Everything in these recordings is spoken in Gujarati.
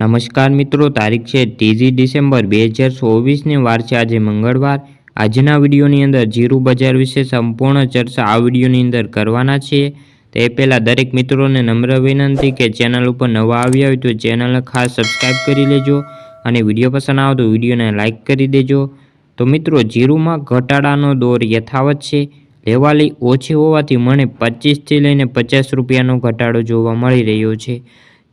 નમસ્કાર મિત્રો, તારીખ છે ત્રીજી ડિસેમ્બર બે હજાર ચોવીસની વાર છે. આજે મંગળવાર. આજના વિડીયોની અંદર જીરું બજાર વિશે સંપૂર્ણ ચર્ચા આ વિડીયોની અંદર કરવાના છીએ. તે પહેલાં દરેક મિત્રોને નમ્ર વિનંતી કે ચેનલ ઉપર નવા આવ્યા હોય તો ચેનલને ખાસ સબસ્ક્રાઈબ કરી લેજો અને વીડિયો પસંદ આવે તો વિડીયોને લાઇક કરી દેજો. તો મિત્રો, જીરુમાં ઘટાડાનો દોર યથાવત છે. લેવાલી ઓછી હોવાથી મને પચીસથી લઈને પચાસ રૂપિયાનો ઘટાડો જોવા મળી રહ્યો છે.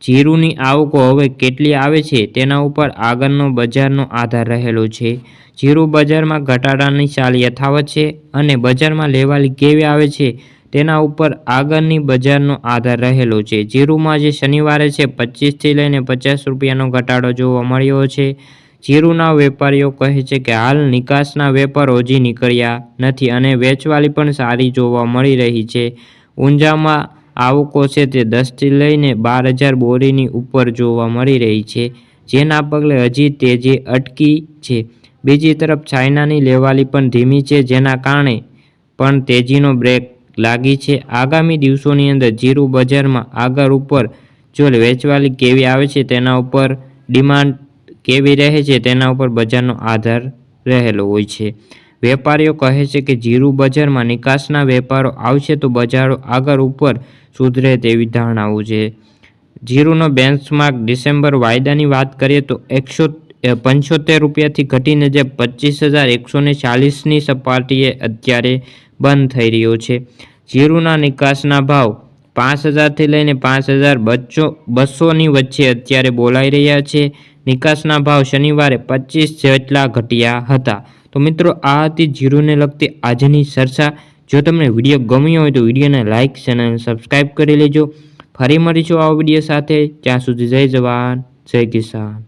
જીરુની આવકો હવે કેટલી આવે છે તેના ઉપર આગળનો બજારનો આધાર રહેલો છે. જીરું બજારમાં ઘટાડાની ચાલ યથાવત છે અને બજારમાં લેવાલી કેવી આવે છે તેના ઉપર આગળની બજારનો આધાર રહેલો છે. જીરુમાં જે શનિવારે છે પચીસથી લઈને પચાસ રૂપિયાનો ઘટાડો જોવા મળ્યો છે. જીરુના વેપારીઓ કહે છે કે હાલ નિકાસના વેપારો હજી નીકળ્યા નથી અને વેચવાલી પણ સારી જોવા મળી રહી છે. ઊંઝામાં આવકો છે તે દસથી લઈને બાર હજાર બોરીની ઉપર જોવા મળી રહી છે, જેના પગલે હજી તેજી અટકી છે. બીજી તરફ ચાઇનાની લેવાલી પણ ધીમી છે, જેના કારણે પણ તેજીનો બ્રેક લાગી છે. આગામી દિવસોની અંદર જીરું બજારમાં આગળ ઉપર જો વેચવાલી કેવી આવે છે, તેના ઉપર ડિમાન્ડ કેવી રહે છે, તેના ઉપર બજારનો આધાર રહેલો હોય છે. વેપારીઓ કહે છે કે જીરું બજારમાં નિકાસના વેપારો આવશે તો બજારો આગળ ઉપર સુધરે તેવી ધારણાઓ છે. જીરુનો બેન્ચમાર્ક ડિસેમ્બર વાયદાની વાત કરીએ તો એકસો પંચોતેર રૂપિયાથી ઘટીને જે પચીસ હજાર એકસો ને ચાલીસની સપાટીએ અત્યારે બંધ થઈ રહ્યો છે. જીરુના નિકાસના ભાવ પાંચ હજારથી લઈને પાંચ હજાર બચ્ચો, બસોની વચ્ચે અત્યારે બોલાઈ રહ્યા છે. નિકાસના ભાવ શનિવારે પચીસ જેટલા ઘટ્યા હતા. તો મિત્રો, આ હતી જીરુને લગતી આજની ચર્ચા. જો તમને વીડિયો ગમ્યો હોય તો વિડીયોને લાઇક ચેનલ સબસ્ક્રાઈબ કરી લેજો. ફરી મળીશું આ વીડિયો સાથે. ત્યાં સુધી જય જવાન, જય કિસાન.